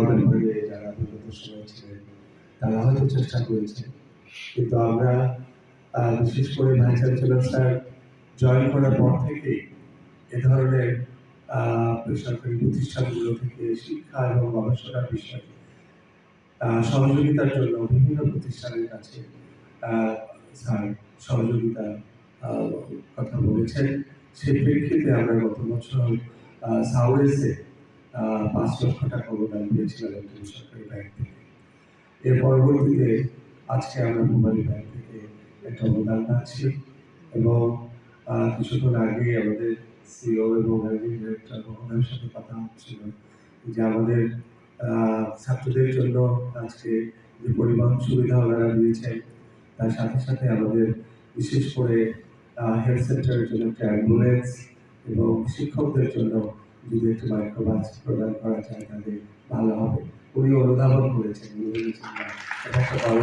Government হয়ে যারা বিগত সময় ছিলেন তারা হয়তো চেষ্টা করেছে। কিন্তু আমরা বিশেষ করে ভাইস চ্যান্সেলর স্যার জয়েন করার পর থেকেই এ ধরনের বেসরকারি প্রতিষ্ঠানগুলো থেকে শিক্ষা এবং গবেষণার বিষয়ে সহযোগিতার জন্য বিভিন্ন প্রতিষ্ঠানের কাছে স্যার সহযোগিতা কথা বলেছেন। সেই প্রেক্ষিতে আমরা গত বছর সাউরেসে পাঁচ লক্ষ টাকা অনুদান দিয়েছিলাম একটি বেসরকারি ব্যাংক থেকে। এর পরবর্তীতে আজকে আমরা মোবাইল ব্যাংক থেকে একটা অনুদান পাচ্ছি এবং কিছুক্ষণ আগে আমাদের সিও এবং ম্যানেজিং ডিরেক্টর মহোদয়ের সাথে কথা হচ্ছিল যে আমাদের ছাত্রদের জন্য আজকে যে পরিবহন সুবিধা ওনারা দিয়েছেন, তার সাথে সাথে আমাদের বিশেষ করে হেলথ সেন্টারের জন্য একটা অ্যাম্বুলেন্স এবং শিক্ষকদের জন্য যদি একটু মাইক্রোবাস প্রদান করা যায় তাদের ভালো হবে। উনি অনুধাবন করেছেন, উনি বলেছেন এটা একটা বড়